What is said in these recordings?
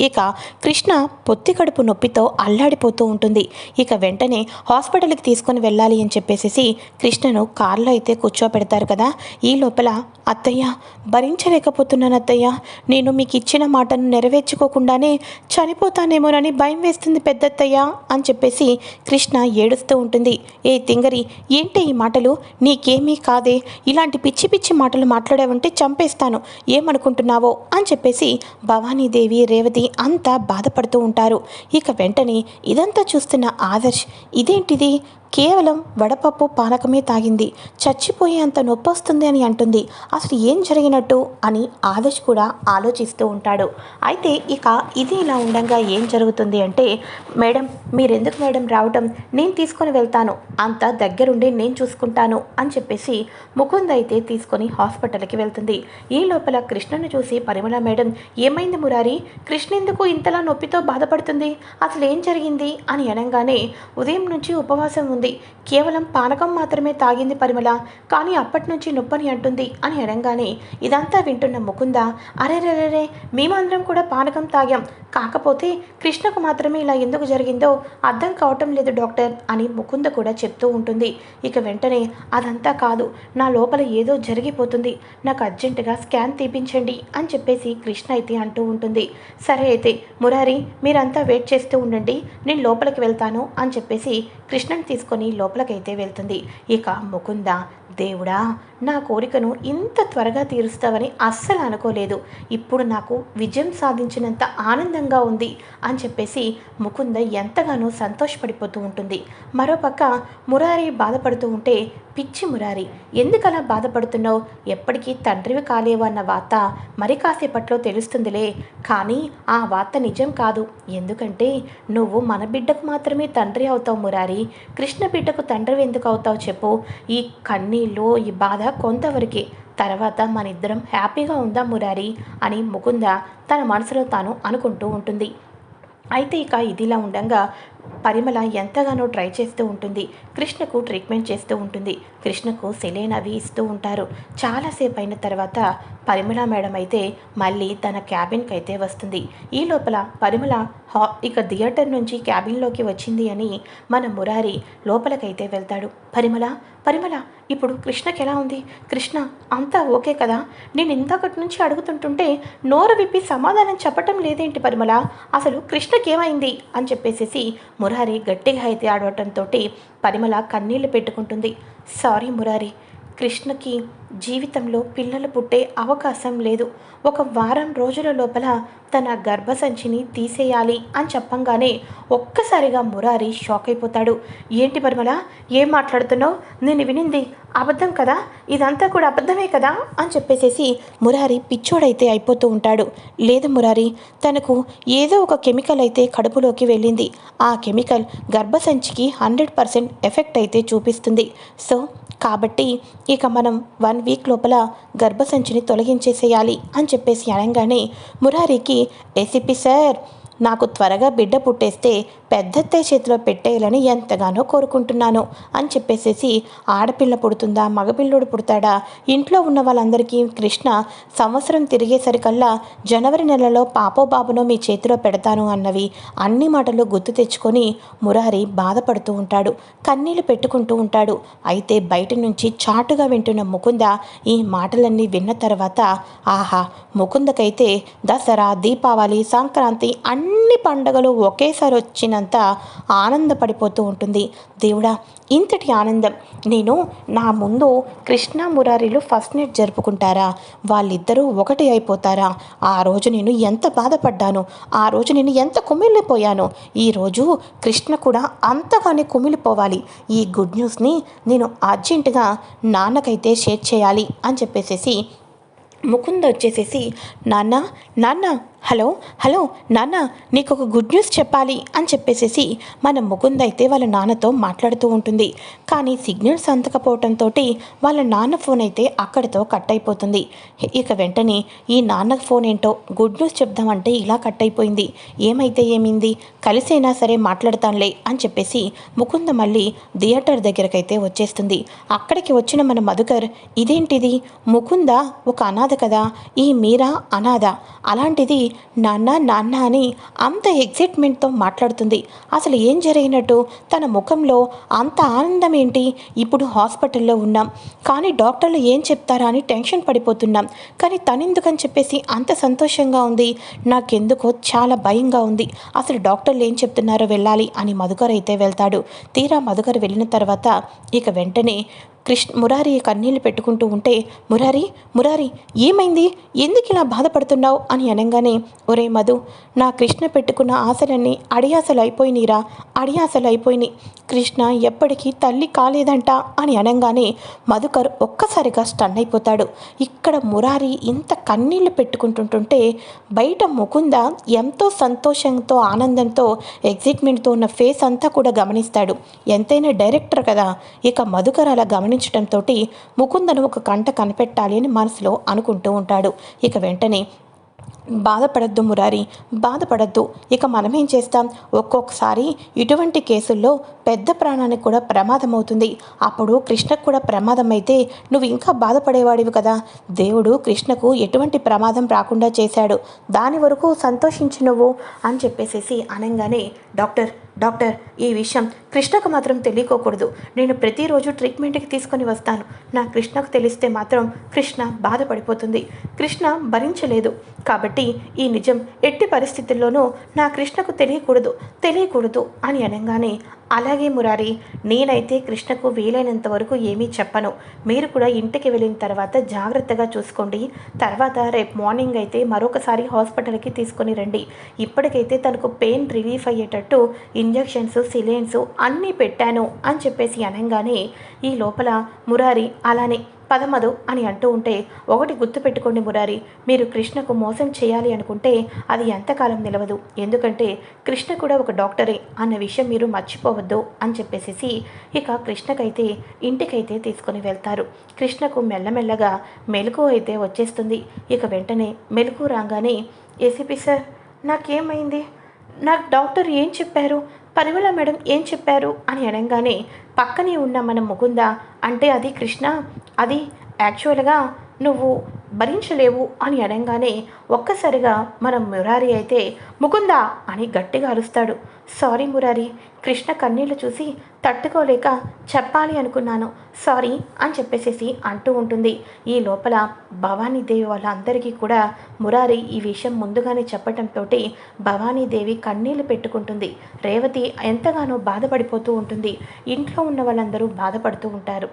ఇక కృష్ణ పొత్తి కడుపు నొప్పితో అల్లాడిపోతూ ఉంటుంది. ఇక వెంటనే హాస్పిటల్కి తీసుకొని వెళ్ళాలి అని చెప్పేసి కృష్ణను కారులో అయితే కూర్చోపెడతారు కదా. ఈ లోపల అత్తయ్య భరించలేకపోతున్నాను అత్తయ్య నేను మీకు ఇచ్చిన మాటను నెరవేర్చుకోకుండానే చనిపోతానేమోనని భయం వేస్తుంది పెద్దత్తయ్య అని చెప్పేసి కృష్ణ ఏడుస్తూ ఉంటుంది. ఏ తింగరి ఏంటి ఈ మాటలు? నీకేమీ కాదే. ఇలాంటి పిచ్చి పిచ్చి మాటలు మాట్లాడావంటే చంపేస్తాను. ఏమనుకుంటున్నావో అని చెప్పేసి భవానీదేవి రేవతి అంతా బాధపడుతూ ఉంటారు. ఇక వెంటనే ఇదంతా చూస్తున్న ఆదర్శ్ ఇదేంటిది? కేవలం వడపప్పు పానకమే తాగింది. చచ్చిపోయే అంత నొప్పి వస్తుంది అని అంటుంది. అసలు ఏం జరిగినట్టు? అని ఆదర్శ్ కూడా ఆలోచిస్తూ ఉంటాడు. అయితే ఇక ఇది ఇలా ఉండగా ఏం జరుగుతుంది అంటే మేడం మీరెందుకు మేడం రావటం? నేను తీసుకొని వెళ్తాను. అంత దగ్గరుండి నేను చూసుకుంటాను అని చెప్పేసి ముకుంద్ అయితే తీసుకొని హాస్పిటల్కి వెళ్తుంది. ఈ లోపల కృష్ణను చూసి పరిమళ మేడం ఏమైంది మురారి? కృష్ణ ఎందుకు ఇంతలా నొప్పితో బాధపడుతుంది? అసలు ఏం జరిగింది? అని అనగానే ఉదయం నుంచి ఉపవాసం ఉంది కేవలం పానకం మాత్రమే తాగింది పరిమళ. కానీ అప్పటి నుంచి నొప్పని అంటుంది అని అనగానే ఇదంతా వింటున్న ముకుంద అరేరేరే మేమందరం కూడా పానకం తాగాం. కాకపోతే కృష్ణకు మాత్రమే ఇలా ఎందుకు జరిగిందో అర్థం కావటం లేదు డాక్టర్ అని ముకుంద కూడా చెప్తూ ఉంటుంది. ఇక వెంటనే అదంతా కాదు నా లోపల ఏదో జరిగిపోతుంది. నాకు అర్జెంటుగా స్కాన్ తీపించండి అని చెప్పేసి కృష్ణ అయితే అంటూ ఉంటుంది. సరే అయితే మురారి మీరంతా వెయిట్ చేస్తూ ఉండండి. నేను లోపలికి వెళ్తాను అని చెప్పేసి కృష్ణని తీసుకొని లోపలికైతే వెళ్తుంది. ఇక ముకుంద దేవుడా నా కోరికను ఇంత త్వరగా తీరుస్తావని అస్సలు అనుకోలేదు. ఇప్పుడు నాకు విజయం సాధించినంత ఆనందంగా ఉంది అని చెప్పేసి ముకుంద ఎంతగానో సంతోషపడిపోతూ ఉంటుంది. మరోపక్క మురారి బాధపడుతూ ఉంటే పిచ్చి మురారి ఎందుకలా బాధపడుతున్నావు? ఎప్పటికీ తండ్రివి కాలేవు అన్న వార్త మరి కాసేపట్లో తెలుస్తుందిలే. కానీ ఆ వార్త నిజం కాదు. ఎందుకంటే నువ్వు మన బిడ్డకు మాత్రమే తండ్రి అవుతావు మురారి. కృష్ణ బిడ్డకు తండ్రి ఎందుకు అవుతావు చెప్పు. ఈ కన్నీళ్ళు ఈ బాధ కొంతవరకే. తర్వాత మన ఇద్దరం హ్యాపీగా ఉందాం మురారి అని ముకుంద తన మనసులో తాను అనుకుంటూ ఉంటుంది. అయితే ఇక ఇదిలా ఉండగా పరిమళ ఎంతగానో ట్రై చేస్తూ ఉంటుంది. కృష్ణకు ట్రీట్మెంట్ చేస్తూ ఉంటుంది. కృష్ణకు సెలైన్ అవి ఇస్తూ ఉంటారు. చాలాసేపు అయిన తర్వాత పరిమళ మేడం అయితే మళ్ళీ తన క్యాబిన్కి అయితే వస్తుంది. ఈ లోపల పరిమళ హా ఇక థియేటర్ నుంచి క్యాబిన్లోకి వచ్చింది అని మన మురారి లోపలికైతే వెళ్తాడు. పరిమళ పరిమళ ఇప్పుడు కృష్ణకి ఎలా ఉంది? కృష్ణ అంతా ఓకే కదా? నేను ఇంతకటి నుంచి అడుగుతుంటుంటే నోరు విప్పి సమాధానం చెప్పటం లేదేంటి పరిమళ? అసలు కృష్ణకేమైంది? అని చెప్పేసేసి మురారి గట్టిగా అయితే ఆడవటంతో పరిమళ కన్నీళ్ళు పెట్టుకుంటుంది. సారీ మురారి. కృష్ణకి జీవితంలో పిల్లలు పుట్టే అవకాశం లేదు. ఒక వారం రోజుల లోపల తన గర్భసంచిని తీసేయాలి అని చెప్పంగానే ఒక్కసారిగా మురారి షాక్ అయిపోతాడు. ఏంటి పరిమళ? ఏం మాట్లాడుతున్నావు? నేను వినింది అబద్ధం కదా? ఇదంతా కూడా అబద్ధమే కదా? అని చెప్పేసేసి మురారి పిచ్చోడైతే అయిపోతూ ఉంటాడు. లేదు మురారి తనకు ఏదో ఒక కెమికల్ అయితే కడుపులోకి వెళ్ళింది. ఆ కెమికల్ గర్భసంచికి హండ్రెడ్ పర్సెంట్ ఎఫెక్ట్ అయితే చూపిస్తుంది. సో కాబట్టి ఇక మనం వన్ వీక్ లోపల గర్భసంచిని తొలగించేసేయాలి అని చెప్పేసి అనగానే మురారికి ఏసీపీ సార్ నాకు త్వరగా బిడ్డ పుట్టేస్తే పెద్దత్తయ్య చేతిలో పెట్టేయాలని ఎంతగానో కోరుకుంటున్నాను అని చెప్పేసేసి ఆడపిల్ల పుడుతుందా మగపిల్లోడు పుడతాడా? ఇంట్లో ఉన్న వాళ్ళందరికీ కృష్ణ సంవత్సరం తిరిగేసరికల్లా జనవరి నెలలో పాపో బాబునో మీ చేతిలో పెడతాను అన్నవి అన్ని మాటలు గుర్తు తెచ్చుకొని మురారి బాధపడుతూ ఉంటాడు కన్నీళ్ళు పెట్టుకుంటూ ఉంటాడు. అయితే బయట నుంచి చాటుగా వింటున్న ముకుంద ఈ మాటలన్నీ విన్న తర్వాత ఆహా ముకుందకైతే దసరా దీపావళి సంక్రాంతి అన్ని పండగలు ఒకేసారి వచ్చిన మనసంతా ఆనందపడిపోతూ ఉంటుంది. దేవుడా ఇంతటి ఆనందం. నేను నా ముందు కృష్ణ మురారిలు ఫస్ట్ నైట్ జరుపుకుంటారా? వాళ్ళిద్దరూ ఒకటి అయిపోతారా? ఆ రోజు నేను ఎంత బాధపడ్డాను? ఆ రోజు నేను ఎంత కుమిలిపోయాను? ఈరోజు కృష్ణ కూడా అంతగానే కుమిలిపోవాలి. ఈ గుడ్ న్యూస్ని నేను అర్జెంటుగా నాన్నకైతే షేర్ చేయాలి అని చెప్పేసేసి ముకుంద వచ్చేసేసి నాన్న నాన్న హలో హలో నాన్న నీకు ఒక గుడ్ న్యూస్ చెప్పాలి అని చెప్పేసేసి మన ముకుంద్ అయితే వాళ్ళ నాన్నతో మాట్లాడుతూ ఉంటుంది. కానీ సిగ్నల్స్ అందకపోవడంతో వాళ్ళ నాన్న ఫోన్ అయితే అక్కడితో కట్ అయిపోతుంది ఇక వెంటనే ఈ నాన్న ఫోన్ ఏంటో గుడ్ న్యూస్ చెప్దామంటే ఇలా కట్ అయిపోయింది ఏమైతే ఏమింది? కలిసైనా సరే మాట్లాడతానులే అని చెప్పేసి ముకుంద మళ్ళీ థియేటర్ దగ్గరకైతే వచ్చేస్తుంది. అక్కడికి వచ్చిన మన మధుకర్ ఇదేంటిది? ముకుంద ఒక అనాథ కదా? ఈ మీరా అనాథ? అలాంటిది నాన్న నాన్న అని అంత ఎగ్జైట్మెంట్తో మాట్లాడుతుంది. అసలు ఏం జరిగినట్టు? తన ముఖంలో అంత ఆనందం ఏంటి? ఇప్పుడు హాస్పిటల్లో ఉన్నాం. కానీ డాక్టర్లు ఏం చెప్తారా అని టెన్షన్ పడిపోతున్నాం. కానీ తనెందుకని చెప్పేసి అంత సంతోషంగా ఉంది. నాకెందుకో చాలా భయంగా ఉంది. అసలు డాక్టర్లు ఏం చెప్తున్నారో వెళ్ళాలి అని మధుకర్ అయితే వెళ్తాడు. తీరా మధుకర్ వెళ్ళిన తర్వాత ఇక వెంటనే కృష్ణ మురారి కన్నీళ్ళు పెట్టుకుంటూ ఉంటే మురారి మురారి ఏమైంది? ఎందుకు ఇలా బాధపడుతున్నావు? అని అనగానే ఒరే మధు నా కృష్ణ పెట్టుకున్న ఆశలన్నీ అడియాసలు అయిపోయినీరా అడియాసలు అయిపోయినాయి కృష్ణ ఎప్పటికీ తల్లి కాలేదంట అని అనగానే మధుకర్ ఒక్కసారిగా స్టన్ అయిపోతాడు. ఇక్కడ మురారి ఇంత కన్నీళ్ళు పెట్టుకుంటుంటుంటే బయట ముకుంద ఎంతో సంతోషంతో ఆనందంతో ఎగ్జైట్మెంట్తో ఉన్న ఫేస్ అంతా కూడా గమనిస్తాడు. ఎంతైనా డైరెక్టర్ కదా. ఇక మధుకర్ అలా గమనించడంతో ముకుందను ఒక కంట కనిపెట్టాలి అని మనసులో అనుకుంటూ ఉంటాడు. ఇక వెంటనే బాధపడద్దు మురారి బాధపడద్దు. ఇక మనమేం చేస్తాం? ఒక్కొక్కసారి ఇటువంటి కేసుల్లో పెద్ద ప్రాణానికి కూడా ప్రమాదం అవుతుంది అప్పుడు కృష్ణకు కూడా ప్రమాదం అయితే నువ్వు ఇంకా బాధపడేవాడివి కదా. దేవుడు కృష్ణకు ఎటువంటి ప్రమాదం రాకుండా చేశాడు. దాని వరకు సంతోషించి నువ్వు అని చెప్పేసేసి అనగానే డాక్టర్ డాక్టర్ ఈ విషయం కృష్ణకు మాత్రం తెలియకోకూడదు. నేను ప్రతిరోజు ట్రీట్మెంట్కి తీసుకొని వస్తాను. నా కృష్ణకు తెలిస్తే మాత్రం కృష్ణ బాధపడిపోతుంది. కృష్ణ భరించలేదు. కాబట్టి ఈ నిజం ఎట్టి పరిస్థితుల్లోనూ నా కృష్ణకు తెలియకూడదు తెలియకూడదు అని అనగానే అలాగే మురారి నేనైతే కృష్ణకు వీలైనంత వరకు ఏమీ చెప్పను. మీరు కూడా ఇంటికి వెళ్ళిన తర్వాత జాగ్రత్తగా చూసుకోండి. తర్వాత రేపు మార్నింగ్ అయితే మరొకసారి హాస్పిటల్కి తీసుకొని రండి. ఇప్పటికైతే తనకు పెయిన్ రిలీఫ్ అయ్యేటట్టు ఇంజెక్షన్స్ సిలైన్స్ అన్నీ పెట్టాను అని చెప్పేసి అనగానే ఈ లోపల మురారి అలానే పదమదు అని అంటూ ఉంటే ఒకటి గుర్తుపెట్టుకోండి మురారి మీరు కృష్ణకు మోసం చేయాలి అనుకుంటే అది ఎంతకాలం నిలవదు. ఎందుకంటే కృష్ణ కూడా ఒక డాక్టరే అన్న విషయం మీరు మర్చిపోవద్దు అని చెప్పేసి ఇక కృష్ణకైతే ఇంటికైతే తీసుకొని వెళ్తారు. కృష్ణకు మెల్లమెల్లగా మెలకు అయితే వచ్చేస్తుంది. ఇక వెంటనే మెలకు రాగానే ఏసీపీ సార్ నాకేమైంది? నాకు డాక్టర్ ఏం చెప్పారు? పరిమళ మేడం ఏం చెప్పారు? అని అనగానే పక్కనే ఉన్న మన ముకుంద అంటే అది కృష్ణ అది యాక్చువల్గా నువ్వు భరించలేవు అని అనగానే ఒక్కసారిగా మన మురారి అయితే ముకుందా అని గట్టిగా అరుస్తాడు. సారీ మురారి కృష్ణ కన్నీళ్ళు చూసి తట్టుకోలేక చెప్పాలి అనుకున్నాను. సారీ అని చెప్పేసేసి అంటూ ఉంటుంది. ఈ లోపల భవానీదేవి వాళ్ళందరికీ కూడా మురారి ఈ విషయం ముందుగానే చెప్పటంతో భవానీదేవి కన్నీళ్ళు పెట్టుకుంటుంది. రేవతి ఎంతగానో బాధపడిపోతూ ఉంటుంది. ఇంట్లో ఉన్న వాళ్ళందరూ బాధపడుతూ ఉంటారు.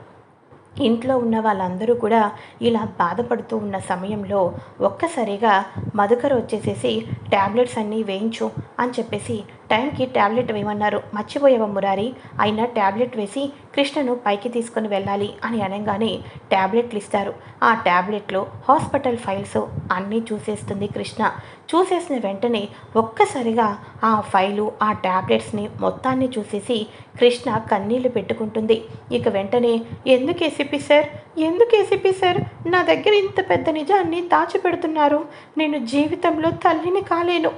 ఇంట్లో ఉన్న వాళ్ళందరూ కూడా ఇలా బాధపడుతూ ఉన్న సమయంలో ఒక్కసారిగా మధుకర్ వచ్చేసేసి ట్యాబ్లెట్స్ అన్నీ వేయించు అని చెప్పేసి టైంకి ట్యాబ్లెట్ వేయమన్నారు మర్చిపోయావ మురారి? అయినా ట్యాబ్లెట్ వేసి కృష్ణను పైకి తీసుకొని వెళ్ళాలి అని అనగానే ట్యాబ్లెట్లు ఇస్తారు. ఆ ట్యాబ్లెట్లో హాస్పిటల్ ఫైల్స్ అన్నీ చూసేస్తుంది కృష్ణ. చూసేసిన వెంటనే ఒక్కసారిగా ఆ ఫైలు ఆ ట్యాబ్లెట్స్ని మొత్తాన్ని చూసేసి కృష్ణ కన్నీళ్ళు పెట్టుకుంటుంది. ఇక వెంటనే ఎందుకు ఏసీపీ సార్? ఎందుకు ఏసీపీ సార్? నా దగ్గర ఇంత పెద్ద నిజాన్ని దాచిపెడుతున్నారు. నేను జీవితంలో తల్లిని కాలేను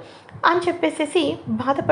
అని చెప్పేసేసి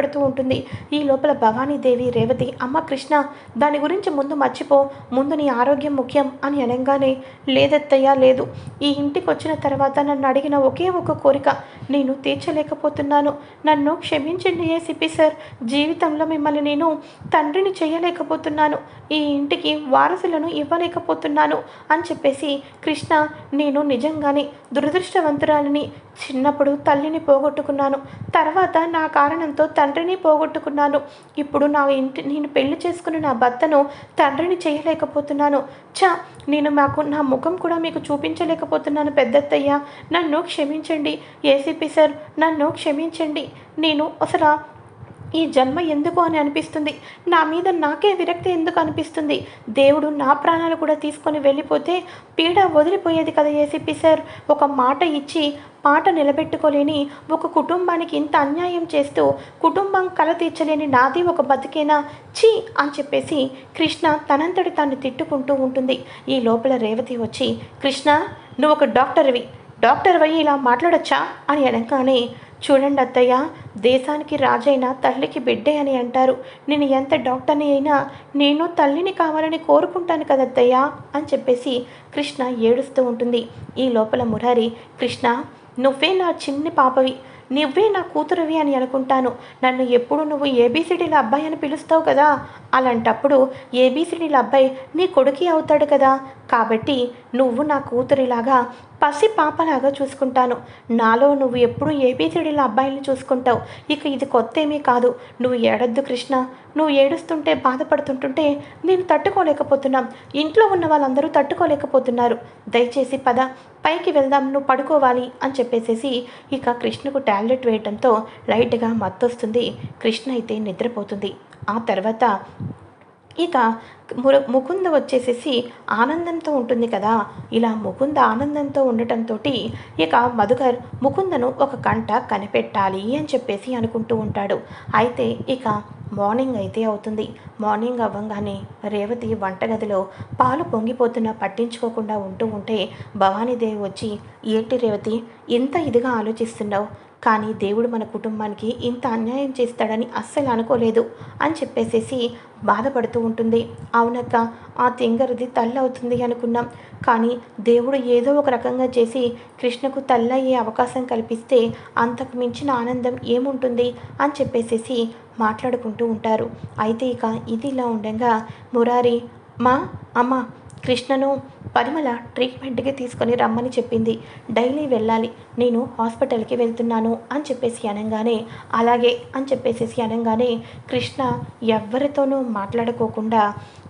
బాధపడుతూ ఉంటుంది. ఈ లోపల భవానీదేవి రేవతి అమ్మ కృష్ణ దాని గురించి ముందు మర్చిపో ముందు నీ ఆరోగ్యం ముఖ్యం అని అనగానే లేదత్తయ్యా లేదు. ఈ ఇంటికి వచ్చిన తర్వాత నన్ను అడిగిన ఒకే ఒక కోరిక నేను తీర్చలేకపోతున్నాను. నన్ను క్షమించండి ఏసీపీ సార్ జీవితంలో మిమ్మల్ని నేను తండ్రిని చేయలేకపోతున్నాను. ఈ ఇంటికి వారసులను ఇవ్వలేకపోతున్నాను అని చెప్పేసి కృష్ణ నేను నిజంగానే దురదృష్టవంతురాలిని చిన్నప్పుడు తల్లిని పోగొట్టుకున్నాను. తర్వాత నా కారణంతో తండ్రిని పోగొట్టుకున్నాను. ఇప్పుడు నా ఇంటి నేను పెళ్ళి చేసుకున్న నా భర్తను తండ్రిని చేయలేకపోతున్నాను. చా నేను మాకు నా ముఖం కూడా మీకు చూపించలేకపోతున్నాను పెద్దత్తయ్య. నన్ను క్షమించండి. ఏసీపీ సార్ నన్ను క్షమించండి. నేను అసలు ఈ జన్మ ఎందుకు అని అనిపిస్తుంది? నా మీద నాకే విరక్తి ఎందుకు అనిపిస్తుంది? దేవుడు నా ప్రాణాలు కూడా తీసుకొని వెళ్ళిపోతే పీడ వదిలిపోయేది కదా ఏసీపీ సార్? ఒక మాట ఇచ్చి మాట నిలబెట్టుకోలేని ఒక కుటుంబానికి ఇంత అన్యాయం చేస్తూ కుటుంబం కల తీర్చలేని నాది ఒక బతికేనా? ఛీ! అని చెప్పేసి కృష్ణ తనంతటి తాను తిట్టుకుంటూ ఉంటుంది. ఈ లోపల రేవతి వచ్చి కృష్ణ నువ్వు ఒక డాక్టర్వి. డాక్టర్ అయ్యి ఇలా మాట్లాడొచ్చా? అని అనగానే చూడండి అత్తయ్య దేశానికి రాజైన తల్లికి బిడ్డే అని అంటారు. నేను ఎంత డాక్టర్ని అయినా నేను తల్లిని కావాలని కోరుకుంటాను కదత్తయ్య అని చెప్పేసి కృష్ణ ఏడుస్తూ ఉంటుంది. ఈ లోపల మురారి కృష్ణ నువ్వే నా చిన్ని పాపవి నువ్వే నా కూతురువి అని అనుకుంటాను. నన్ను ఎప్పుడు నువ్వు ఏబీసీడీల అబ్బాయి అని పిలుస్తావు కదా? అలాంటప్పుడు ఏబీసీడీల అబ్బాయి నీ కొడుకి అవుతాడు కదా. కాబట్టి నువ్వు నా కూతురిలాగా పసి పాపలాగా చూసుకుంటాను. నాలో నువ్వు ఎప్పుడు ఏబీసీడీల అబ్బాయిని చూసుకుంటావు. ఇక ఇది కొత్త ఏమీ కాదు. నువ్వు ఏడద్దు కృష్ణ. నువ్వు ఏడుస్తుంటే బాధపడుతుంటుంటే నేను తట్టుకోలేకపోతున్నాం. ఇంట్లో ఉన్న వాళ్ళందరూ తట్టుకోలేకపోతున్నారు. దయచేసి పద పైకి వెళ్దాం నువ్వు పడుకోవాలి అని చెప్పేసేసి ఇక కృష్ణకు టాబ్లెట్ వేయడంతో లైట్గా మత్తొస్తుంది. కృష్ణ అయితే నిద్రపోతుంది. ఆ తర్వాత ఇక ముర ముకుంద వచ్చేసేసి ఆనందంతో ఉంటుంది కదా. ఇలా ముకుంద ఆనందంతో ఉండటంతో ఇక మధుకర్ ముకుందను ఒక కంట కనిపెట్టాలి అని చెప్పేసి అనుకుంటూ ఉంటాడు. అయితే ఇక మార్నింగ్ అయితే అవుతుంది. మార్నింగ్ అవ్వగానే రేవతి వంటగదిలో పాలు పొంగిపోతున్నా పట్టించుకోకుండా ఉంటూ ఉంటే భవానీదేవి వచ్చి ఏంటి రేవతి ఎంత ఇదిగా ఆలోచిస్తున్నావు? కానీ దేవుడు మన కుటుంబానికి ఇంత అన్యాయం చేస్తాడని అస్సలు అనుకోలేదు అని చెప్పేసేసి బాధపడుతూ ఉంటుంది. అవునక్క ఆ తింగరిది తల్లి అవుతుంది అనుకున్నాం. కానీ దేవుడు ఏదో ఒక రకంగా చేసి కృష్ణకు తల్లయ్యే అవకాశం కల్పిస్తే అంతకు మించిన ఆనందం ఏముంటుంది అని చెప్పేసేసి మాట్లాడుకుంటూ ఉంటారు. అయితే ఇక ఇది ఇలా ఉండగా మురారి మా అమ్మ కృష్ణను పరిమళ ట్రీట్మెంట్కి తీసుకొని రమ్మని చెప్పింది. డైలీ వెళ్ళాలి. నేను హాస్పిటల్కి వెళ్తున్నాను అని చెప్పేసి అనగానే అలాగే అని చెప్పేసేసి అనగానే కృష్ణ ఎవరితోనూ మాట్లాడుకోకుండా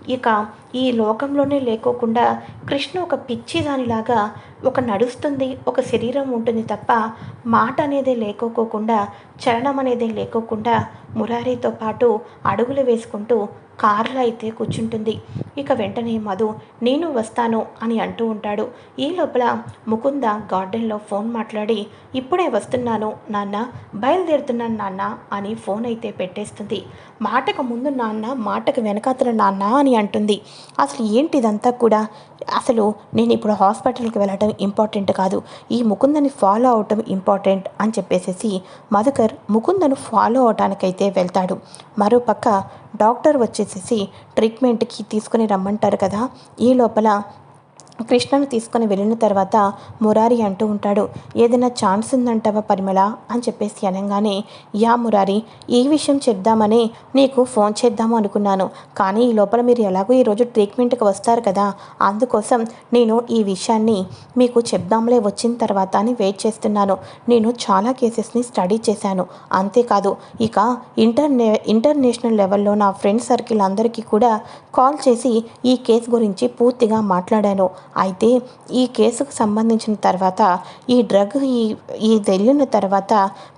ఇక ఈ లోకంలోనే లేకోకుండా కృష్ణ ఒక పిచ్చి దానిలాగా ఒక నడుస్తుంది ఒక శరీరం ఉంటుంది తప్ప మాట అనేది లేకోకోకుండా చలనం అనేది లేకోకుండా మురారితో పాటు అడుగులు వేసుకుంటూ కారులో అయితే కూర్చుంటుంది. ఇక వెంటనే మధు నేను వస్తాను అని అంటూ ఉంటాడు. ఈ లోపల ముకుంద గార్డెన్లో ఫోన్ మాట్లాడి ఇప్పుడే వస్తున్నాను నాన్న బయలుదేరుతున్నాను నాన్న అని ఫోన్ అయితే పెట్టేస్తుంది. మాటకు ముందు నాన్న మాటకు వెనకాతల నాన్న అని అంటుంది. అసలు ఏంటిదంతా కూడా? అసలు నేను ఇప్పుడు హాస్పిటల్కి వెళ్ళటం ఇంపార్టెంట్ కాదు. ఈ ముకుందని ఫాలో అవటం ఇంపార్టెంట్ అని చెప్పేసేసి మధుకర్ ముకుందను ఫాలో అవటానికైతే వెళ్తాడు. మరోపక్క డాక్టర్ వచ్చేసేసి ట్రీట్మెంట్కి తీసుకుని రమ్మంటారు కదా? ఈ లోపల కృష్ణను తీసుకొని వెళ్ళిన తర్వాత మురారి అంటూ ఉంటాడు ఏదైనా ఛాన్స్ ఉందంటావా పరిమళ? అని చెప్పేసి అనగానే యా మురారి ఈ విషయం చెప్దామని నీకు ఫోన్ చేద్దాము అనుకున్నాను. కానీ ఈ లోపల మీరు ఎలాగో ఈరోజు ట్రీట్మెంట్కి వస్తారు కదా అందుకోసం నేను ఈ విషయాన్ని మీకు చెప్దాంలే వచ్చిన తర్వాత అని వెయిట్ చేస్తున్నాను. నేను చాలా కేసెస్ని స్టడీ చేశాను. అంతేకాదు ఇక ఇంటర్నే ఇంటర్నేషనల్ లెవెల్లో నా ఫ్రెండ్ సర్కిల్ అందరికీ కూడా కాల్ చేసి ఈ కేసు గురించి పూర్తిగా మాట్లాడాను. అయితే ఈ కేసుకు సంబంధించిన తర్వాత ఈ డ్రగ్ ఈ ఈ వెళ్ళిన తర్వాత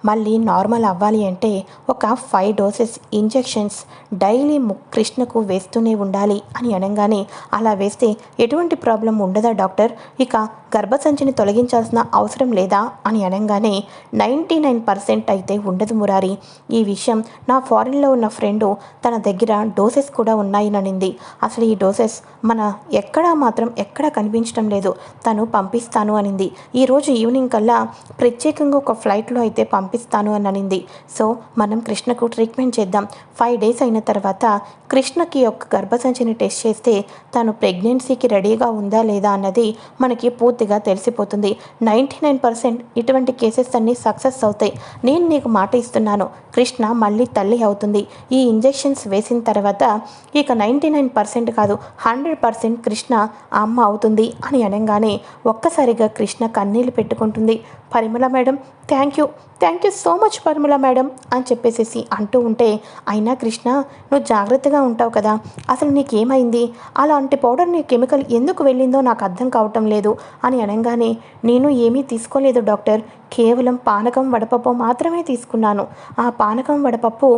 మళ్ళీ నార్మల్ అవ్వాలి అంటే ఒక ఫైవ్ డోసెస్ ఇంజెక్షన్స్ డైలీ కృష్ణకు వేస్తూనే ఉండాలి అని అనగానే అలా వేస్తే ఎటువంటి ప్రాబ్లం ఉండదా డాక్టర్? ఇక గర్భసంచిని తొలగించాల్సిన అవసరం లేదా అని అనగానే నైంటీ నైన్ పర్సెంట్ అయితే ఉండదు మురారి. ఈ విషయం నా ఫారిన్లో ఉన్న ఫ్రెండు తన దగ్గర డోసెస్ కూడా ఉన్నాయననింది అసలు ఈ డోసెస్ మన ఎక్కడా మాత్రం ఎక్కడ కనిపించడం లేదు. తను పంపిస్తాను అనింది. ఈరోజు ఈవినింగ్ కల్లా ప్రత్యేకంగా ఒక ఫ్లైట్లో అయితే పంపిస్తాను అని అనింది. సో మనం కృష్ణకు ట్రీట్మెంట్ చేద్దాం. ఫైవ్ డేస్ అయిన తర్వాత కృష్ణకి ఒక గర్భసంచిని టెస్ట్ చేస్తే తను ప్రెగ్నెన్సీకి రెడీగా ఉందా లేదా అన్నది మనకి పూర్తిగా తెలిసిపోతుంది. నైంటీ నైన్ పర్సెంట్ ఇటువంటి కేసెస్ అన్నీ సక్సెస్ అవుతాయి. నేను నీకు మాట ఇస్తున్నాను. కృష్ణ మళ్ళీ తల్లి అవుతుంది. ఈ ఇంజెక్షన్స్ వేసిన తర్వాత ఇక నైంటీ నైన్ పర్సెంట్ కాదు హండ్రెడ్ పర్సెంట్ కృష్ణ అమ్మ అవుతుంది. అని అనగానే ఒక్కసారిగా కృష్ణ కన్నీళ్ళు పెట్టుకుంటుంది. Parimala madam thank you thank you so much Parimala madam అని చెప్పేసేసి అంటూ ఉంటే అయినా కృష్ణ నువ్వు జాగ్రత్తగా ఉంటావు కదా అసలు నీకేమైంది? అలాంటి పౌడర్ నీ కెమికల్ ఎందుకు వెళ్ళిందో నాకు అర్థం కావటం లేదు అని అనగానే నేను ఏమీ తీసుకోలేదు డాక్టర్ కేవలం పానకం వడపప్పు మాత్రమే తీసుకున్నాను. ఆ పానకం వడపప్పు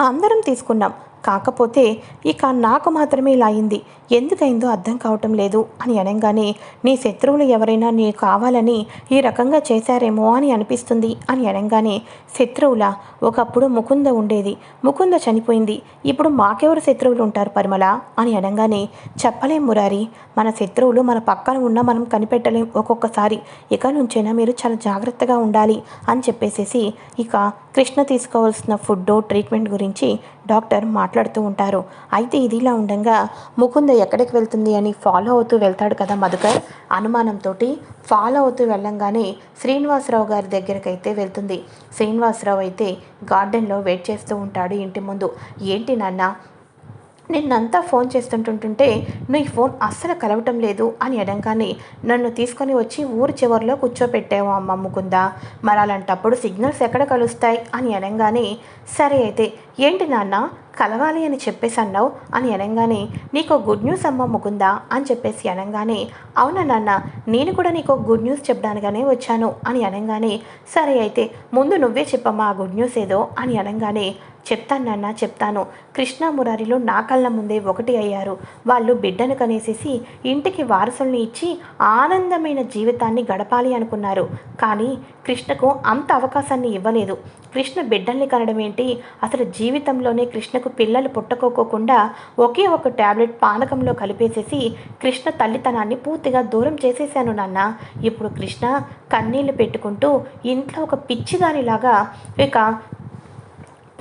అందరం తీసుకున్నాం. కాకపోతే ఇక నాకు మాత్రమే ఇలా అయింది. ఎందుకైందో అర్థం కావటం లేదు. అని అనగానే నీ శత్రువులు ఎవరైనా నీ కావాలని ఈ రకంగా చేశారేమో అని అనిపిస్తుంది అని అనగానే శత్రువుల? ఒకప్పుడు ముకుంద ఉండేది. ముకుంద చనిపోయింది. ఇప్పుడు మాకెవరు శత్రువులు ఉంటారు పరిమళ? అని అనగానే చెప్పలేం మురారి. మన శత్రువులు మన పక్కన ఉన్న మనం కనిపెట్టలేం ఒక్కొక్కసారి. ఇక నుంచైనా మీరు చాలా జాగ్రత్తగా ఉండాలి అని చెప్పేసేసి ఇక కృష్ణ తీసుకోవాల్సిన ఫుడ్ ట్రీట్మెంట్ గురించి డాక్టర్ మాట్లాడుతూ ఉంటారు. అయితే ఇది ఇలా ఉండగా ముకుంద ఎక్కడికి వెళ్తుంది అని ఫాలో అవుతూ వెళ్తాడు కదా మధుకర్. అనుమానంతో ఫాలో అవుతూ వెళ్ళంగానే శ్రీనివాసరావు గారి దగ్గరికి అయితే వెళ్తుంది. శ్రీనివాసరావు అయితే గార్డెన్లో వెయిట్ చేస్తూ ఉంటాడు ఇంటి ముందు. ఏంటి నాన్న నిన్నంతా ఫోన్ చేస్తుంటుంటుంటే నీ ఫోన్ అస్సలు కలవటం లేదు అని అడగానే నన్ను తీసుకొని వచ్చి ఊరు చివరిలో కూర్చోపెట్టావు అమ్మ ముకుందా. మరి అలాంటప్పుడు సిగ్నల్స్ ఎక్కడ కలుస్తాయి అని అడగానే సరే అయితే ఏంటి నాన్న? కలవాలి అని చెప్పేసి అన్నావు అని అనగానే నీకు గుడ్ న్యూస్ అమ్మ ముకుందా అని చెప్పేసి అనగానే అవునా నాన్న నేను కూడా నీకు గుడ్ న్యూస్ చెప్పడానిగానే వచ్చాను అని అనగానే సరే అయితే ముందు నువ్వే చెప్పమ్మా ఆ గుడ్ న్యూస్ ఏదో అని అనగానే చెప్తాను నాన్న చెప్తాను. కృష్ణ మురారిలో నా కళ్ళ ముందే ఒకటి అయ్యారు. వాళ్ళు బిడ్డను కనేసేసి ఇంటికి వారసుల్ని ఇచ్చి ఆనందమైన జీవితాన్ని గడపాలి అనుకున్నారు. కానీ కృష్ణకు అంత అవకాశాన్ని ఇవ్వలేదు. కృష్ణ బిడ్డల్ని కనడం ఏంటి అసలు జీవితంలోనే కృష్ణ కృష్ణకు పిల్లలు పుట్టకోకోకుండా ఒకే ఒక ట్యాబ్లెట్ పానకంలో కలిపేసేసి కృష్ణ తల్లితనాన్ని పూర్తిగా దూరం చేసేసాను నాన్న. ఇప్పుడు కృష్ణ కన్నీళ్ళు పెట్టుకుంటూ ఇంట్లో ఒక పిచ్చిదానిలాగా ఇక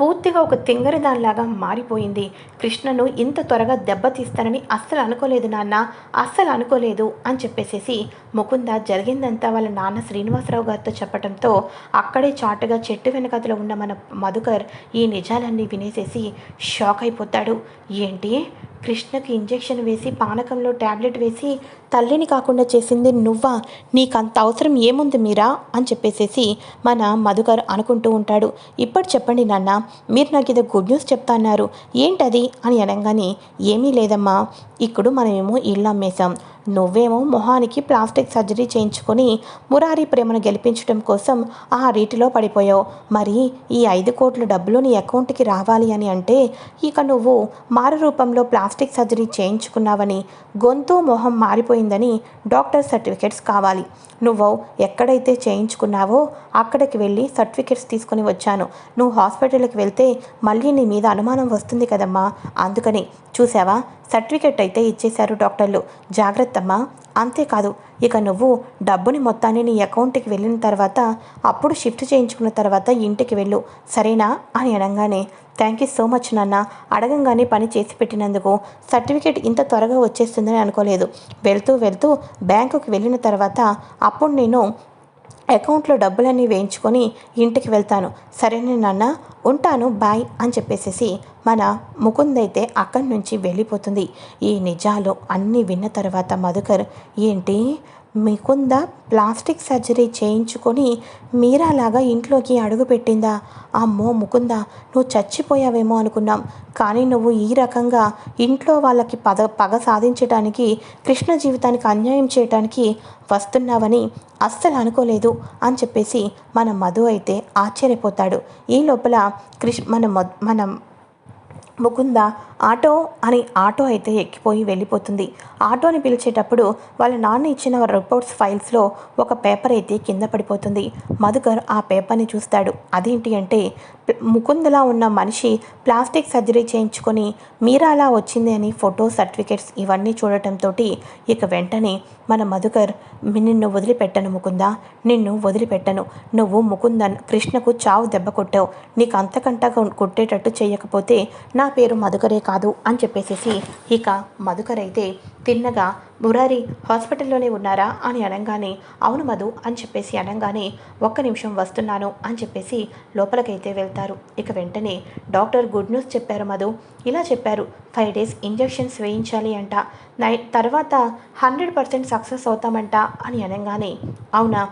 పూర్తిగా ఒక తింగరిదానిలాగా మారిపోయింది. కృష్ణను ఇంత త్వరగా దెబ్బతీస్తానని అస్సలు అనుకోలేదు నాన్న అస్సలు అనుకోలేదు అని చెప్పేసేసి ముకుంద జరిగిందంతా వాళ్ళ నాన్న శ్రీనివాసరావు గారితో చెప్పడంతో అక్కడే చాటుగా చెట్టు వెనకతలో ఉన్న మన మధుకర్ ఈ నిజాలన్నీ వినేసేసి షాక్ అయిపోతాడు. ఏంటి? కృష్ణకి ఇంజెక్షన్ వేసి పానకంలో ట్యాబ్లెట్ వేసి తల్లిని కాకుండా చేసింది నువ్వా? నీకంత అవసరం ఏముంది మీరా? అని చెప్పేసేసి మన మధుకర్ అనుకుంటూ ఉంటాడు. ఇప్పుడు చెప్పండి నాన్న మీరు నాకు ఇది గుడ్ న్యూస్ చెప్తా అన్నారు ఏంటది? అని అనగానే ఏమీ లేదమ్మా. ఇప్పుడు మనమేమో ఇల్లు అమ్మేశాం. నువ్వేమో మొహానికి ప్లాస్టిక్ సర్జరీ చేయించుకొని మురారి ప్రేమను గెలిపించడం కోసం ఆ రీటిలో పడిపోయావు. మరి ఈ ఐదు కోట్ల డబ్బులు నీ అకౌంట్కి రావాలి అని అంటే ఇక నువ్వు మారు రూపంలో ప్లాస్టిక్ సర్జరీ చేయించుకున్నావని గొంతు మొహం మారిపోయిందని డాక్టర్ సర్టిఫికెట్స్ కావాలి. నువ్వు ఎక్కడైతే చేయించుకున్నావో అక్కడికి వెళ్ళి సర్టిఫికెట్స్ తీసుకొని వచ్చాను. నువ్వు హాస్పిటల్కి వెళ్తే మళ్ళీ నీ మీద అనుమానం వస్తుంది కదమ్మా. అందుకని చూసావా? సర్టిఫికెట్ అయితే ఇచ్చేశారు డాక్టర్లు. జాగ్రత్తమ్మా. అంతేకాదు ఇక నువ్వు డబ్బుని మొత్తాన్ని నీ అకౌంట్కి వెళ్ళిన తర్వాత అప్పుడు షిఫ్ట్ చేయించుకున్న తర్వాత ఇంటికి వెళ్ళు. సరేనా? అని అనగానే థ్యాంక్ యూ సో మచ్ నాన్న. అడగంగానే పని చేసి పెట్టినందుకు సర్టిఫికేట్ ఇంత త్వరగా వచ్చేస్తుందని అనుకోలేదు. వెళ్తూ వెళ్తూ బ్యాంకుకి వెళ్ళిన తర్వాత అప్పుడు నేను అకౌంట్లో డబ్బులన్నీ వేయించుకొని ఇంటికి వెళ్తాను. సరేనే నాన్న ఉంటాను బాయ్ అని చెప్పేసేసి మన ముకుందైతే అక్కడి నుంచి వెళ్ళిపోతుంది. ఈ నిజాలు అన్నీ విన్న తర్వాత మధుకర్ ఏంటి? మీకుందా ప్లాస్టిక్ సర్జరీ చేయించుకొని మీరాలాగా ఇంట్లోకి అడుగు పెట్టిందా అమ్మో ముకుందా నువ్వు చచ్చిపోయావేమో అనుకున్నాం. కానీ నువ్వు ఈ రకంగా ఇంట్లో వాళ్ళకి పద పగ సాధించడానికి కృష్ణ జీవితానికి అన్యాయం చేయడానికి వస్తున్నావని అస్సలు అనుకోలేదు అని చెప్పేసి మన మధు అయితే ఆశ్చర్యపోతాడు. ఈ లోపల కృష్ మన మన ముకుంద ఆటో అని ఆటో అయితే ఎక్కిపోయి వెళ్ళిపోతుంది. ఆటోని పిలిచేటప్పుడు వాళ్ళ నాన్న ఇచ్చిన రిపోర్ట్స్ ఫైల్స్లో ఒక పేపర్ అయితే కింద పడిపోతుంది. మధుకర్ ఆ పేపర్ని చూస్తాడు. అదేంటి అంటే ముకుందలా ఉన్న మనిషి ప్లాస్టిక్ సర్జరీ చేయించుకొని మీరాలా వచ్చింది అని ఫోటో సర్టిఫికేట్స్ ఇవన్నీ చూడటంతో ఇక వెంటనే మన మధుకర్ నిన్ను వదిలిపెట్టను ముకుంద? నిన్ను వదిలిపెట్టను. నువ్వు ముకుందన్ కృష్ణకు చావు దెబ్బ కొట్టావు. నీకు అంతకంటా కొట్టేటట్టు చేయకపోతే నా పేరు మధుకరే కాదు అని చెప్పేసేసి ఇక మధుకర్ అయితే తిన్నగా మురారి హాస్పిటల్లోనే ఉన్నారా అని అనగానే అవును మధు అని చెప్పేసి అనగానే ఒక్క నిమిషం వస్తున్నాను అని చెప్పేసి లోపలికైతే వెళ్తారు. ఇక వెంటనే డాక్టర్ గుడ్ న్యూస్ చెప్పారు మధు. ఇలా చెప్పారు ఫైవ్ డేస్ ఇంజెక్షన్స్ వేయించాలి అంట. నై తర్వాత హండ్రెడ్ పర్సెంట్ సక్సెస్ అవుతామంట అని అనగానే అవునా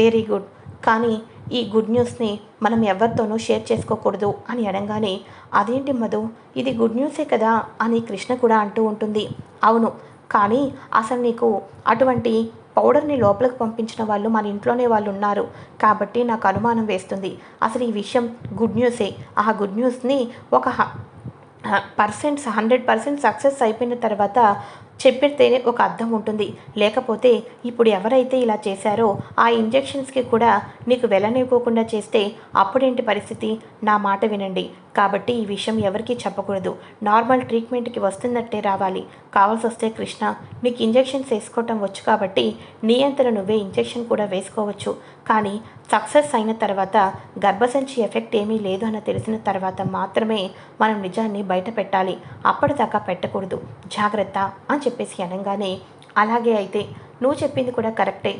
వెరీ గుడ్. కానీ ఈ గుడ్ న్యూస్ని మనం ఎవరితోనూ షేర్ చేసుకోకూడదు అని అనగానే అదేంటి మధు ఇది గుడ్ న్యూసే కదా అని కృష్ణ కూడా అంటూ ఉంటుంది. అవును కానీ అసలు నీకు అటువంటి పౌడర్ని లోపలికి పంపించిన వాళ్ళు మన ఇంట్లోనే వాళ్ళు ఉన్నారు కాబట్టి నాకు అనుమానం వేస్తుంది. అసలు ఈ విషయం గుడ్ న్యూసే. ఆ గుడ్ న్యూస్ని ఒక పర్సెంట్ హండ్రెడ్ పర్సెంట్ సక్సెస్ అయిపోయిన తర్వాత చెప్పితేనే ఒక అర్థం ఉంటుంది. లేకపోతే ఇప్పుడు ఎవరైతే ఇలా చేశారో ఆ ఇంజెక్షన్స్కి కూడా నీకు వెళ్ళనివ్వకుండా చేస్తే అప్పుడేంటి పరిస్థితి? నా మాట వినండి. కాబట్టి ఈ విషయం ఎవరికీ చెప్పకూడదు. నార్మల్ ట్రీట్మెంట్కి వస్తున్నట్టే రావాలి. కావాల్సి వస్తే కృష్ణ నీకు ఇంజెక్షన్స్ వేసుకోవటం వచ్చు కాబట్టి నీ అంతలో నువ్వే ఇంజెక్షన్ కూడా వేసుకోవచ్చు. కానీ సక్సెస్ అయిన తర్వాత గర్భసంచి ఎఫెక్ట్ ఏమీ లేదు అని తెలిసిన తర్వాత మాత్రమే మనం నిజాన్ని బయట పెట్టాలి అప్పటిదాకా పెట్టకూడదు. జాగ్రత్త అని చెప్పేసి అనగానే అలాగే అయితే నువ్వు చెప్పింది కూడా కరెక్టే.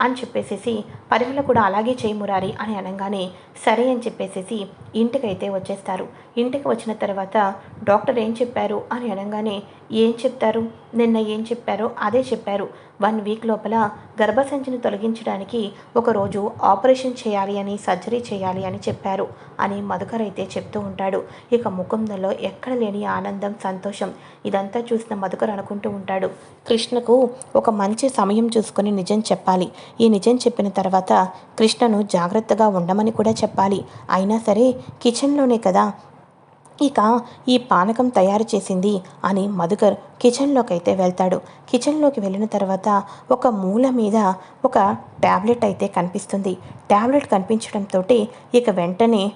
అని చెప్పేసేసి పరిమళ కూడా అలాగే చేయి మురారి అని అనగానే సరే అని చెప్పేసేసి ఇంటికైతే వచ్చేస్తారు. ఇంటికి వచ్చిన తర్వాత డాక్టర్ ఏం చెప్పారు అని అనగానే ఏం చెప్తారు? నిన్న ఏం చెప్పారో అదే చెప్పారు. వన్ వీక్ లోపల గర్భసంచిని తొలగించడానికి ఒకరోజు ఆపరేషన్ చేయాలి అని సర్జరీ చేయాలి అని చెప్పారు అని మధుకర్ అయితే చెప్తూ ఉంటాడు. ఇక ముకుందంలో ఎక్కడ లేని ఆనందం సంతోషం ఇదంతా చూసిన మధుకర్ అనుకుంటూ ఉంటాడు. కృష్ణకు ఒక మంచి సమయం చూసుకొని నిజం చెప్పాలి. ఈ నిజం చెప్పిన తర్వాత కృష్ణను జాగ్రత్తగా ఉండమని కూడా చెప్పాలి. అయినా సరే కిచెన్లోనే కదా ఇక ఈ పానకం తయారు చేసింది అని మధుకర్ కిచెన్లోకి అయితే వెళ్తాడు. కిచెన్లోకి వెళ్ళిన తర్వాత ఒక మూల మీద ఒక ట్యాబ్లెట్ అయితే కనిపిస్తుంది. ట్యాబ్లెట్ కనిపించడంతో ఇక వెంటనే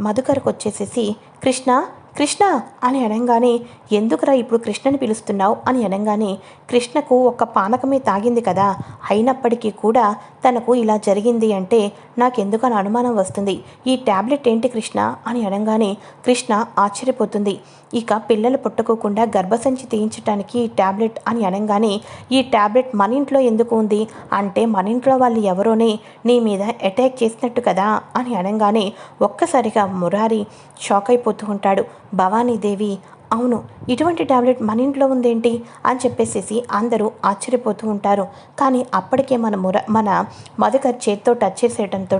మధుకర్కి వచ్చేసేసి కృష్ణ కృష్ణ అని అనగానే ఎందుకురా ఇప్పుడు కృష్ణని పిలుస్తున్నావు? అని అనగానే కృష్ణకు ఒక్క పానకమే తాగింది కదా అయినప్పటికీ కూడా తనకు ఇలా జరిగింది అంటే నాకెందుకని అనుమానం వస్తుంది? ఈ ట్యాబ్లెట్ ఏంటి కృష్ణ? అని అనగానే కృష్ణ ఆశ్చర్యపోతుంది. ఇక పిల్లలు పుట్టుకోకుండా గర్భసంచి తీయించడానికి ఈ ట్యాబ్లెట్ అని అనగానే ఈ ట్యాబ్లెట్ మన ఇంట్లో ఎందుకు ఉంది? అంటే మన ఇంట్లో వాళ్ళు ఎవరోనే? నీ మీద అటాక్ చేసినట్టు కదా? అని అనగానే ఒక్కసారిగా మురారి షాక్ అయిపోతూ ఉంటాడు భవానీదేవి. అవును ఇటువంటి టాబ్లెట్ మన ఇంట్లో ఉందేంటి? అని చెప్పేసేసి అందరూ ఆశ్చర్యపోతూ ఉంటారు. కానీ అప్పటికే మన ముర మన మధుకర్ చేత్తో టచ్ చేసేయడంతో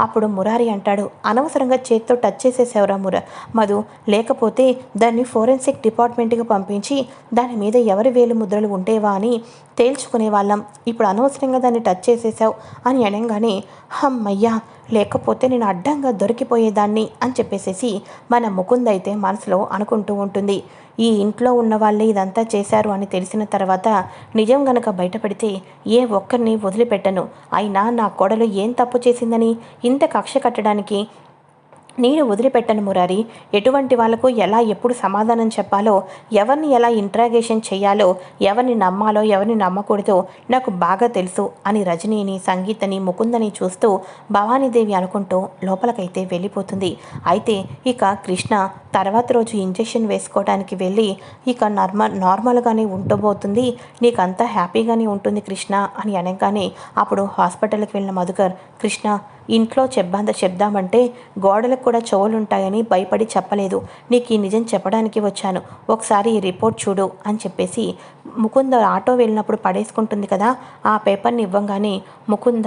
అప్పుడు మురారి అంటాడు అనవసరంగా చేత్తో టచ్ చేసేసేవరా ముర మధు. లేకపోతే దాన్ని ఫోరెన్సిక్ డిపార్ట్మెంట్కి పంపించి దాని మీద ఎవరి వేలు ముద్రలు ఉండేవా అని తేల్చుకునే వాళ్ళం. ఇప్పుడు అనవసరంగా దాన్ని టచ్ చేసేసావు అని అనగానే హమ్మయ్యా! లేకపోతే నేను అడ్డంగా దొరికిపోయేదాన్ని అని చెప్పేసేసి మన ముకుందైతే మనసులో అనుకుంటూ ఉంటుంది. ఈ ఇంట్లో ఉన్న వాళ్ళే ఇదంతా చేశారు అని తెలిసిన తర్వాత నిజం గనక బయటపడితే ఏ ఒక్కరిని వదిలిపెట్టను. అయినా నా కోడలు ఏం తప్పు చేసిందని ఇంత కక్ష కట్టడానికి నేను వదిలిపెట్టను మురారి. ఎటువంటి వాళ్ళకు ఎలా ఎప్పుడు సమాధానం చెప్పాలో ఎవరిని ఎలా ఇంట్రాగేషన్ చేయాలో ఎవరిని నమ్మాలో ఎవరిని నమ్మకూడదో నాకు బాగా తెలుసు అని రజనీని సంగీతని ముకుందని చూస్తూ భవానీదేవి అనుకుంటూ లోపలికైతే వెళ్ళిపోతుంది. అయితే ఇక కృష్ణ తర్వాత రోజు ఇంజెక్షన్ వేసుకోవడానికి వెళ్ళి ఇక నార్మల్ నార్మల్గానే ఉండబోతుంది నీకంతా హ్యాపీగానే ఉంటుంది కృష్ణ అని అనగానే అప్పుడు హాస్పిటల్కి వెళ్ళిన మధుకర్ కృష్ణ ఇంట్లో చెబ్బంద చెప్దామంటే గోడలకు కూడా చెవులుంటాయని భయపడి చెప్పలేదు. నీకు ఈ నిజం చెప్పడానికి వచ్చాను. ఒకసారి ఈ రిపోర్ట్ చూడు అని చెప్పేసి ముకుంద ఆటో వెళ్ళినప్పుడు పడేసుకుంటుంది కదా ఆ పేపర్ని ఇవ్వంగానే ముకుంద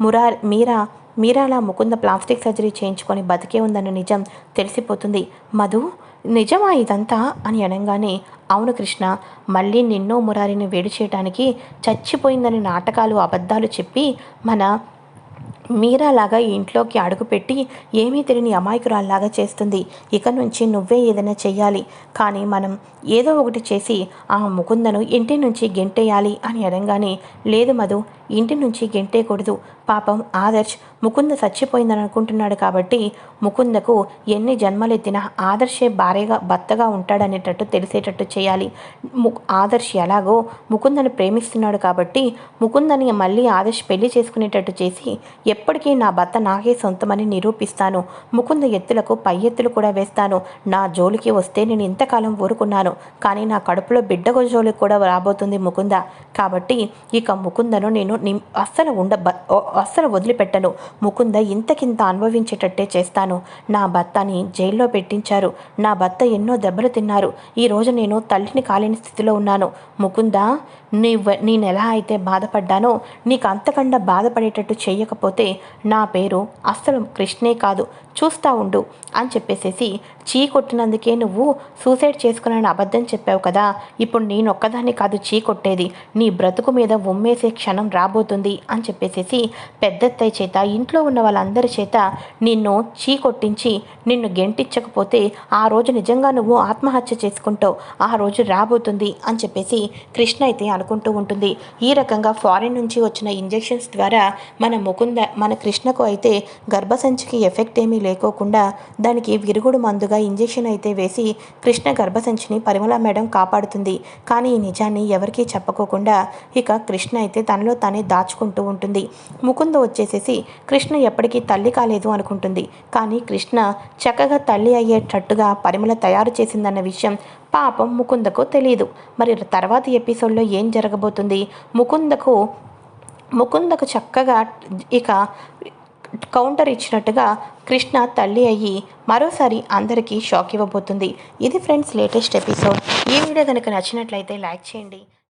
మురా మీరా మీరాలా ముకుంద ప్లాస్టిక్ సర్జరీ చేయించుకొని బతికే ఉందన్న నిజం తెలిసిపోతుంది. మధు నిజమా ఇదంతా? అని అనగానే అవును కృష్ణ మళ్ళీ నిన్నో మురారిని వేడి చేయడానికి చచ్చిపోయిందని నాటకాలు అబద్ధాలు చెప్పి మన మీరాలాగా ఇంట్లోకి అడుగుపెట్టి ఏమీ తెలియని అమాయకురాల్లాగా చేస్తుంది. ఇక నుంచి నువ్వే ఏదైనా చెయ్యాలి. కానీ మనం ఏదో ఒకటి చేసి ఆ ముకుందను ఇంటి నుంచి గెంటేయాలి అని అనగానే లేదు మధు ఇంటి నుంచి గెంటేయకూడదు. పాపం ఆదర్శ్ ముకుంద చచ్చిపోయిందని అనుకుంటున్నాడు కాబట్టి ముకుందకు ఎన్ని జన్మలెత్తినా ఆదర్శే భార్యగా భర్తగా ఉంటాడనేటట్టు తెలిసేటట్టు చేయాలి. ము ఆదర్శ్ ఎలాగో ముకుందని ప్రేమిస్తున్నాడు కాబట్టి ముకుందని మళ్ళీ ఆదర్శ్ పెళ్ళి చేసుకునేటట్టు చేసి ఎప్పటికీ నా భర్త నాకే సొంతమని నిరూపిస్తాను. ముకుంద ఎత్తులకు పై ఎత్తులు కూడా వేస్తాను. నా జోలికి వస్తే నేను ఇంతకాలం ఊరుకున్నాను. కానీ నా కడుపులో బిడ్డకు జోలికి కూడా రాబోతుంది ముకుంద. కాబట్టి ఇక ముకుందను నేను అస్సలు ఉండ అస్సలు వదిలిపెట్టను. ముకుంద ఇంతకింత అనుభవించేటట్టే చేస్తాను. నా భర్తని జైల్లో పెట్టించారు. నా భర్త ఎన్నో దెబ్బలు తిన్నారు. ఈరోజు నేను తల్లిని కాలేని స్థితిలో ఉన్నాను. ముకుంద నీ నేను ఎలా అయితే బాధపడ్డానో నీకు అంతకండా బాధపడేటట్టు చేయకపోతే నా పేరు అస్సలు కృష్ణే కాదు. చూస్తూ ఉండు అని చెప్పేసేసి చీ కొట్టినందుకే నువ్వు సూసైడ్ చేసుకున్నాను అబద్ధం చెప్పావు కదా. ఇప్పుడు నేను ఒక్కదాన్ని కాదు చీ కొట్టేది. నీ బ్రతుకు మీద ఉమ్మేసే క్షణం రాబోతుంది అని చెప్పేసేసి పెద్దత్తయ్య చేత ఇంట్లో ఉన్న వాళ్ళందరి చేత నిన్ను చీ కొట్టించి నిన్ను గెంటించకపోతే ఆ రోజు నిజంగా నువ్వు ఆత్మహత్య చేసుకుంటావు. ఆ రోజు రాబోతుంది అని చెప్పేసి కృష్ణ అయితే అనుకుంటూ ఉంటుంది. ఈ రకంగా ఫారిన్ నుంచి వచ్చిన ఇంజెక్షన్స్ ద్వారా మన ముకుంద మన కృష్ణకు అయితే గర్భసంచికి ఎఫెక్ట్ ఏమీ లేకోకుండా దానికి విరుగుడు మందుగా ఇంజెక్షన్ అయితే వేసి కృష్ణ గర్భసంచిని పరిమళ మేడం కాపాడుతుంది. కానీ ఈ నిజాన్ని ఎవరికీ చెప్పుకోకుండా ఇక కృష్ణ అయితే తనలో తానే దాచుకుంటూ ఉంటుంది. ముకుంద వచ్చేసేసి కృష్ణ ఎప్పటికీ తల్లి కాలేదు అనుకుంటుంది. కానీ కృష్ణ చక్కగా తల్లి అయ్యేటట్టుగా పరిమళ తయారు చేసిందన్న విషయం పాపం ముకుందకు తెలియదు మరి తర్వాత ఎపిసోడ్లో ఏం జరగబోతుంది? ముకుందకు ముకుందకు చక్కగా ఇక కౌంటర్ ఇచ్చినట్టుగా కృష్ణ తల్లి అయ్యి మరోసారి అందరికీ షాక్ ఇవ్వబోతుంది. ఇది ఫ్రెండ్స్ లేటెస్ట్ ఎపిసోడ్. ఈ వీడియో కనుక నచ్చినట్లయితే లైక్ చేయండి.